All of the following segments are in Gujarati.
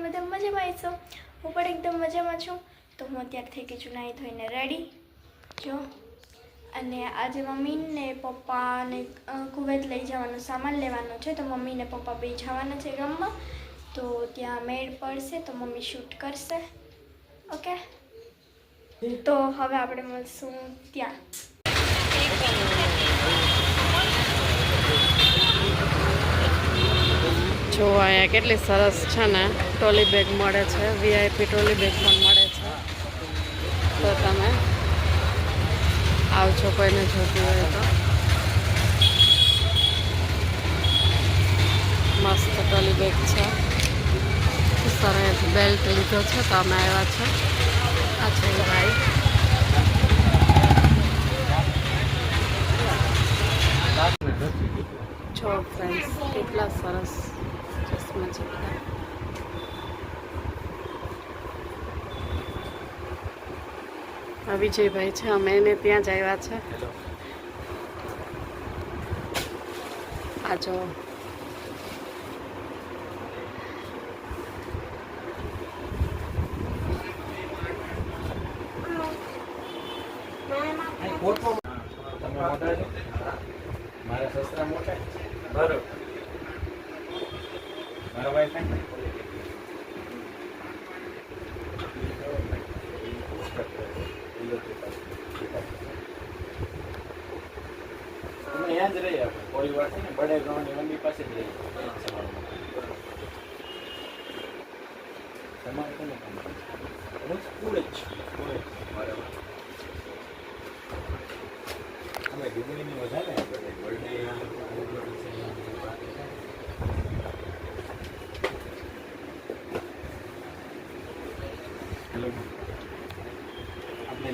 તમે બધા મજામાં આવીશો હું પણ એકદમ મજામાં છું. તો હું અત્યારે થઈ ગઈ છું નાહી ધોઈને રેડી જો. અને આજે મમ્મીને પપ્પાને કુવેત લઈ જવાનો સામાન લેવાનો છે. તો મમ્મીને પપ્પા બે જવાના છે ગામમાં તો ત્યાં મેળ પડશે, તો મમ્મી શૂટ કરશે. ઓકે તો હવે આપણે મળશું ત્યાં. જો અહીંયા કેટલી સરસ છે ને. ટ્રોલી બેગ મળે છે વીઆઈપી ટ્રોલી બેગ પણ મળે છે. તો તમે આવજો કોઈને જોતી હોય તો. મસ્ત ટ્રોલી બેગ છે. સરસ બેલ્ટ લીધો છે, તો અમે આવ્યા છે. આ છે ભાઈ. જો ફ્રેન્ડ્સ કેટલા સરસ. ચશ્મા જેટલા આ વિજયભાઈ છે અમે એને ત્યાં જ આવ્યા છે. આ જો. છો? મારા સસરા મોટા બરોબર. ત્યાં જ રહી આપણે થોડી વાર છે ને બડે ગામની પાસે જ રહીએ તમારે કોને કામ હું સ્કૂલ જ છું. બરાબર અમે ડુંગળીની વધારે આપણે બર્થડે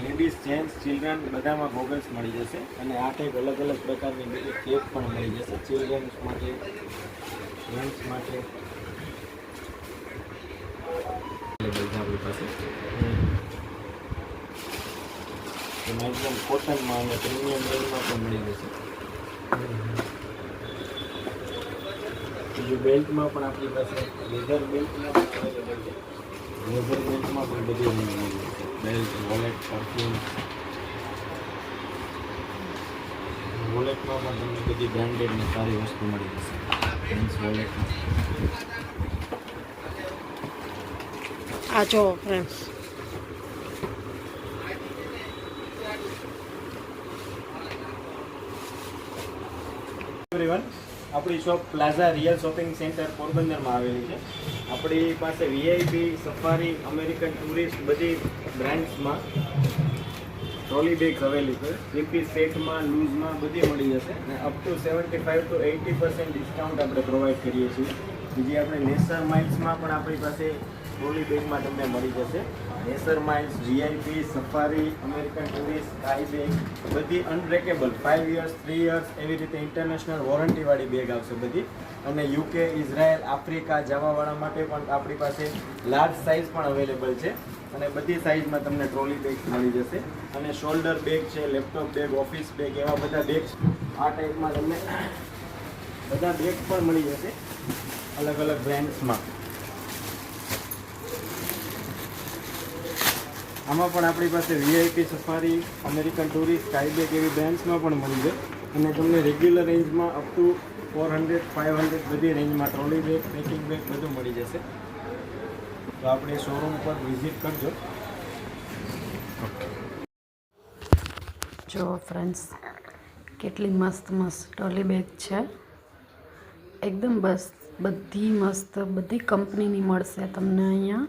લેડીઝ જેન્ટ્સ ચિલ્ડ્રન બધામાં ગોગલ્સ મળી જશે અને આ ટાઈપ અલગ અલગ પ્રકારની કેપ પણ મળી જશે. ચિલ્ડ્રન્સ માટે જેન્ટ્સ માટે. આપણી પાસે. એકદમ કોટનમાં અને પ્રીમિયમ રેન્જમાં પણ મળી જશે. બીજું બેલ્ટમાં પણ આપણી પાસે લેધર બેલ્ટમાં અવેલેબલ છે લેધર બેલ્ટમાં પણ બધી મળી જશે. બેલ્ટ વોલેટ પરફ્યુમ વોલેટમાં પણ તમને બધી બ્રાન્ડેડ ને સારી વસ્તુ મળી જશે. મીન્સ વોલેટમાં આ જો ફ્રેન્ડ્સ એવરીવન આપણી shop plaza real shopping center પોરબંદરમાં આવેલી છે. આપણી પાસે વીઆઈપી સફારી અમેરિકન ટુરિસ્ટ બધી બ્રાન્ડ્સમાં ટ્રોલી બેગ્સ અવેલી છે. થ્રી સેટમાં, લૂઝમાં બધી મળી જશે. અને up to seventy five to eighty percent discount આપણે પ્રોવાઈડ કરીએ છીએ. બીજી આપણે નેશનલ માઇલ્સમાં પણ આપણી પાસે ટ્રોલી બેગમાં તમને મળી જશે. Nasher Miles VIP Safari American tourist sky bag બધી unbreakable five years three years એવી રીતે ઇન્ટરનેશનલ વોરંટીવાળી બેગ આવશે બધી. અને યુકે ઇઝરાયલ આફ્રિકા જવાવાળા માટે પણ આપણી પાસે લાર્જ સાઇઝ પણ અવેલેબલ છે. અને બધી સાઇઝમાં તમને ટ્રોલી બેગ મળી જશે. અને શોલ્ડર બેગ છે લેપટોપ બેગ ઓફિસ બેગ એવા બધા બેગ આ ટાઈપમાં તમને બધા બેગ પણ મળી જશે. અલગ અલગ બ્રાન્ડ્સમાં આમાં પણ આપણી પાસે VIP Safari American tourist skybag એવી બ્રાન્ડ્સમાં પણ મળી જાય અને તમને રેગ્યુલર રેન્જમાં up to four hundred five hundred બધી રેન્જમાં ટ્રોલી બેગ પેકિંગ બેગ બધું મળી જશે. તો આપણે શોરૂમ પર વિઝિટ કરજો. જો ફ્રેન્ડ્સ કેટલી મસ્ત મસ્ત ટ્રોલી બેગ છે. એકદમ બસ, બધી મસ્ત, બધી કંપનીની મળશે તમને અહીંયા.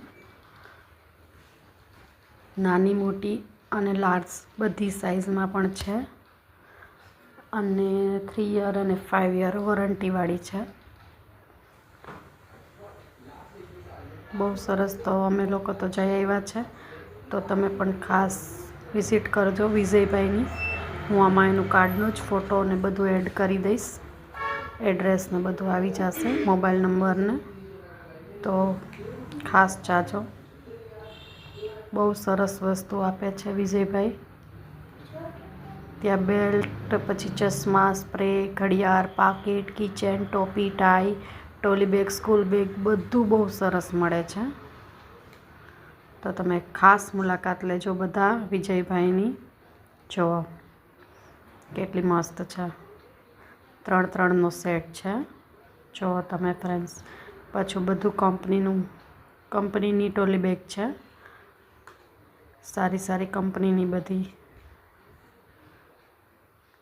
નાની, મોટી અને લાર્જ બધી સાઇઝમાં પણ છે. અને થ્રી યર અને ફાઇવ યર વોરંટીવાળી છે. બહુ સરસ તો અમે લોકો તો જઈ આવ્યા છે. તો તમે પણ ખાસ વિઝિટ કરજો વિજયભાઈની. હું આમાં એનું કાર્ડનો જ ફોટો અને બધું એડ કરી દઈશ. એડ્રેસને બધું આવી જશે મોબાઈલ નંબરને તો ખાસ જાજો. બહુ સરસ વસ્તુ આપે છે વિજયભાઈ. ત્યાં બેલ્ટ, પછી ચશ્મા, સ્પ્રે, ઘડિયાળ, પાકીટ, કિચન, ટોપી, tie, trolley bag, school bag બધું બહુ સરસ મળે છે. તો તમે ખાસ મુલાકાત લેજો બધા વિજયભાઈની. જુઓ કેટલી મસ્ત છે. ત્રણ ત્રણનો સેટ છે. જુઓ તમે ફ્રેન્ડ્સ પાછું બધું કંપનીનું કંપનીની ટોલી બેગ છે. સારી સારી કંપનીની બધી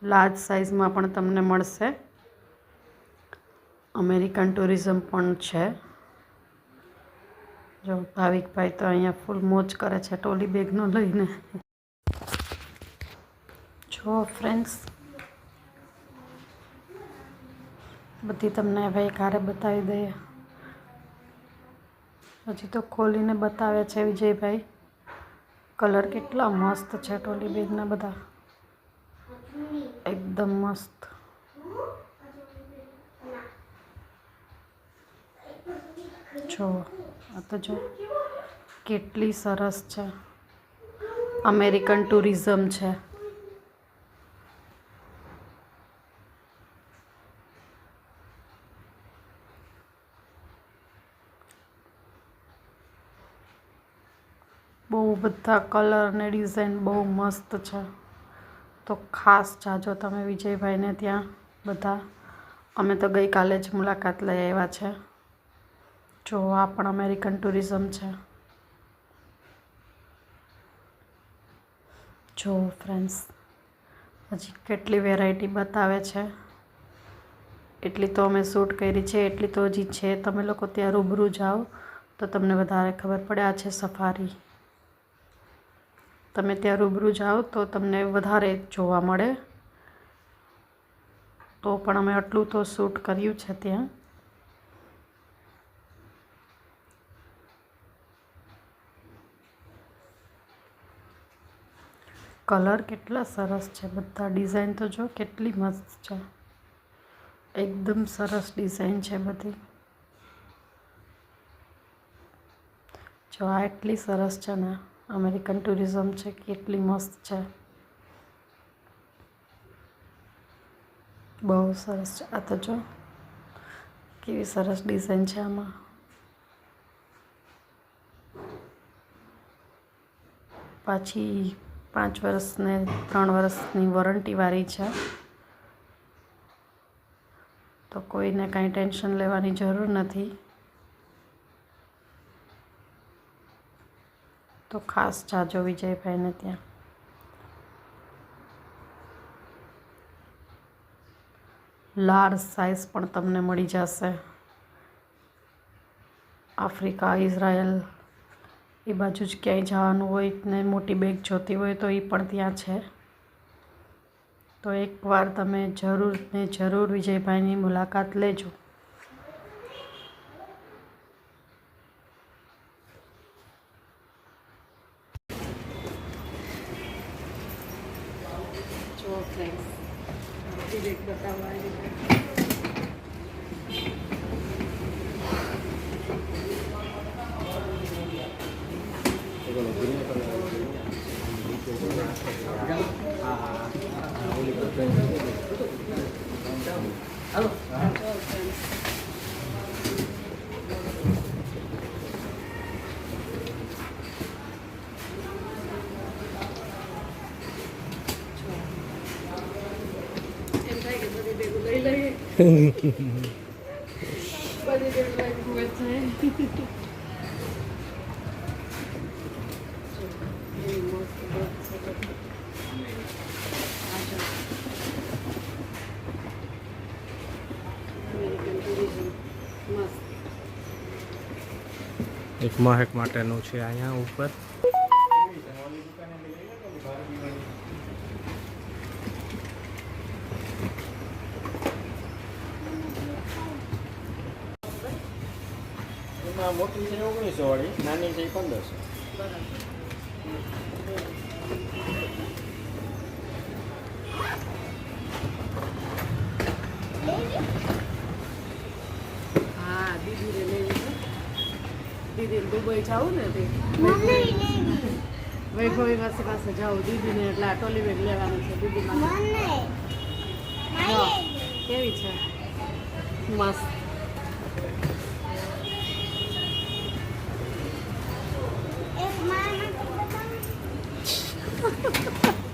લાર્જ સાઇઝમાં પણ તમને મળશે. અમેરિકન ટુરિઝમ પણ છે. જો ભાવિકભાઈ તો અહીંયા ફૂલ મોજ કરે છે ટોલી બેગનો લઈને. જો ફ્રેન્ડ્સ બધી તમને હવે કારે બતાવી દઈએ. હજી તો ખોલીને બતાવે છે વિજયભાઈ. કલર કેટલા મસ્ત છે ટોલી બેગના બધા. એકદમ મસ્ત. જો, આ તો જો કેટલી સરસ છે. અમેરિકન ટુરિઝમ છે. બહુ બધા કલર અને ડિઝાઇન બહુ મસ્ત છે. તો ખાસ જાજો તમે વિજયભાઈને ત્યાં બધા. અમે તો ગઈકાલે જ મુલાકાત લઈ આવ્યા છે. જો, આ પણ અમેરિકન ટુરિઝમ છે. જો ફ્રેન્ડ્સ હજી કેટલી વેરાયટી બતાવે છે. એટલી તો અમે શૂટ કરી છે, એટલી તો હજી છે. તમે લોકો ત્યાં રૂબરૂ જાઓ તો તમને વધારે ખબર પડે, આ છે સફારી તમે ત્યાં રૂબરૂ જાઓ તો તમને વધારે જોવા મળે. તો પણ અમે આટલું તો શૂટ કર્યું છે ત્યાં. કલર કેટલા સરસ છે બધા ડિઝાઇન તો જો કેટલી મસ્ત છે. એકદમ સરસ ડિઝાઇન છે બધી. જો આ એટલી સરસ છે ને. અમેરિકન ટુરિઝમ છે, કેટલી મસ્ત છે. બહુ સરસ છે. આ તો જો, કેવી સરસ ડિઝાઇન છે આમાં. પાછી પાંચ વર્ષને ત્રણ વર્ષની વોરંટીવાળી છે. તો કોઈને કાંઈ ટેન્શન લેવાની જરૂર નથી. તો ખાસ જાજો વિજયભાઈને ત્યાં. લાર્જ સાઇઝ પણ તમને મળી જશે. આફ્રિકા, ઇઝરાયલ, એ બાજુ જ ક્યાંય જવાનું હોય ને મોટી બેગ જોતી હોય તો એ પણ ત્યાં છે. તો એકવાર તમે જરૂર ને જરૂર વિજયભાઈની મુલાકાત લેજો. ફ્રેન્ડ્સ બતાવવા આવી એમ થાય કે બધી ભેગું લઈ લઈએ બધી ભેગું લઈ થાય એવી મસ્ત બેગ છે બધી. આ જો. અમેરિકન ટુરિઝમ મસ્ત એક મહેક માટેનું છે અહીંયા ઉપર. મોટી છે ઓગણીસો વાળી નાની છે પંદરસો હા દીદીને લેવી છે દીદીને દુબઈ જાવું ને તે? વૈભવી પાસે પાસે જાઉં દીદીને એટલે આ ટોલી બેગ લેવાનું છે દીદી કેવી છે? મસ્ત. Ha, ha, ha.